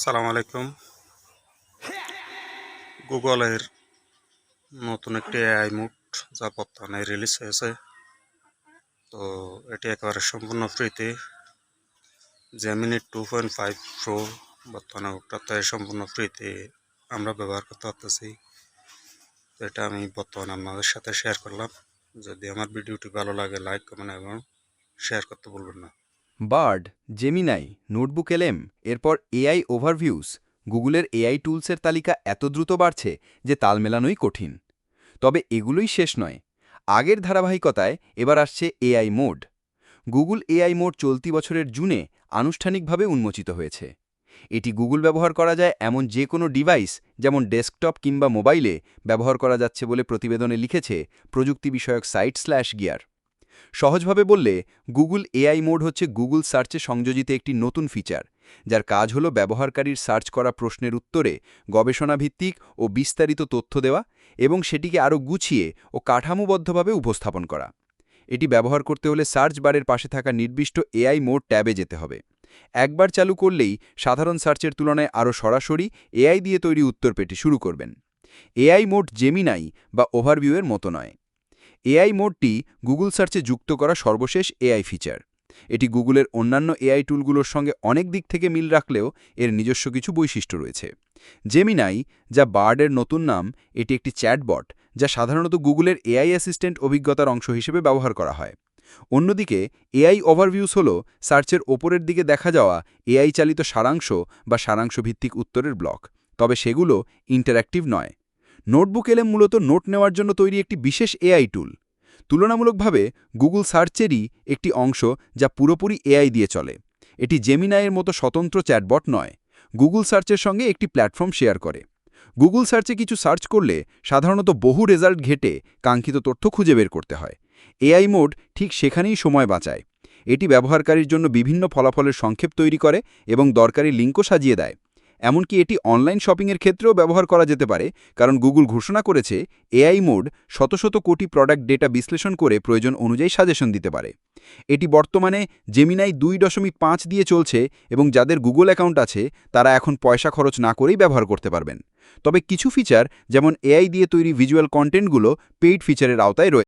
সালাম আলাইকুম। গুগলের নতুন একটি এআই মুড যা বর্তমানে রিলিজ হয়েছে। তো এটি একেবারে সম্পূর্ণ ফ্রিতে। Gemini two point five pro বর্তমানে ওটাতে সম্পূর্ণ ফ্রিতে আমরা ব্যবহার করতে পারতেছি। তো এটা আমি বর্তমানে আপনাদের সাথে শেয়ার করলাম। যদি আমার ভিডিওটি ভালো লাগে লাইক কমেন্ট এবং শেয়ার করতে বলবেন না। বার্ড, জেমিনাই, নোটবুক এলএম, এরপর এআই ওভারভিউস, গুগলের এআই টুলসের তালিকা এত দ্রুত বাড়ছে যে তাল মেলানোই কঠিন। তবে এগুলোই শেষ নয়। আগের ধারাবাহিকতায় এবার আসছে AI mode. Google AI mode চলতি বছরের জুনে আনুষ্ঠানিকভাবে উন্মোচিত হয়েছে। এটি গুগল ব্যবহার করা যায় এমন যে কোনো ডিভাইস, যেমন ডেস্কটপ কিংবা মোবাইলে ব্যবহার করা যাচ্ছে বলে প্রতিবেদনে লিখেছে প্রযুক্তি বিষয়ক সাইট স্ল্যাশ গিয়ার। সহজভাবে বললে গুগল এআই মোড হচ্ছে গুগল সার্চে সংযোজিত একটি নতুন ফিচার যার কাজ হল ব্যবহারকারীর সার্চ করা প্রশ্নের উত্তরে গবেষণাভিত্তিক ও বিস্তারিত তথ্য দেওয়া এবং সেটিকে আরও গুছিয়ে ও কাঠামোবদ্ধভাবে উপস্থাপন করা। এটি ব্যবহার করতে হলে সার্চ বারের পাশে থাকা নির্দিষ্ট এআই মোড ট্যাবে যেতে হবে। একবার চালু করলেই সাধারণ সার্চের তুলনায় আরও সরাসরি এআই দিয়ে তৈরি উত্তর পেতে শুরু করবেন। এআই মোড জেমিনাই বা ওভারভিউয়ের মতো নয়। এআই মোডটি গুগল সার্চে যুক্ত করা সর্বশেষ এআই ফিচার। এটি গুগলের অন্যান্য এআই টুলগুলোর সঙ্গে অনেক দিক থেকে মিল রাখলেও এর নিজস্ব কিছু বৈশিষ্ট্য রয়েছে। জেমিনাই যা বার্ডের নতুন নাম, এটি একটি চ্যাটবট, যা সাধারণত গুগলের এআই অ্যাসিস্ট্যান্ট অভিজ্ঞতার অংশ হিসেবে ব্যবহার করা হয়। অন্যদিকে, এআই ওভারভিউস হল সার্চের ওপরের দিকে দেখা যাওয়া এআই চালিত সারাংশ বা সারাংশ ভিত্তিক উত্তরের ব্লক। তবে সেগুলো ইন্টারঅ্যাক্টিভ নয়। নোটবুক এলএম মূলত নোট নেওয়ার জন্য তৈরি একটি বিশেষ এআই টুল। তুলনামূলকভাবে গুগল সার্চেরই একটি অংশ যা পুরোপুরি এআই দিয়ে চলে। এটি জেমিনাইয়ের মতো স্বতন্ত্র চ্যাটবট নয়, গুগল সার্চের সঙ্গে একটি প্ল্যাটফর্ম শেয়ার করে। গুগল সার্চে কিছু সার্চ করলে সাধারণত বহু রেজাল্ট ঘেটে কাঙ্ক্ষিত তথ্য খুঁজে বের করতে হয়। এআই মোড ঠিক সেখানেই সময় বাঁচায়। এটি ব্যবহারকারীর জন্য বিভিন্ন ফলাফলের সংক্ষেপ তৈরি করে এবং দরকারি লিঙ্কও সাজিয়ে দেয়। এমনকি এটি অনলাইন শপিংয়ের ক্ষেত্রেও ব্যবহার করা যেতে পারে, কারণ গুগল ঘোষণা করেছে এআই মোড শত শত কোটি প্রোডাক্ট ডেটা বিশ্লেষণ করে প্রয়োজন অনুযায়ী সাজেশন দিতে পারে। এটি বর্তমানে জেমিনাই দুই দশমিক পাঁচ দিয়ে চলছে এবং যাদের গুগল অ্যাকাউন্ট আছে, তারা এখন পয়সা খরচ না করেই ব্যবহার করতে পারবেন। তবে কিছু ফিচার, যেমন এআই দিয়ে তৈরি ভিজুয়াল কন্টেন্টগুলো পেইড ফিচারের আওতায় রয়েছে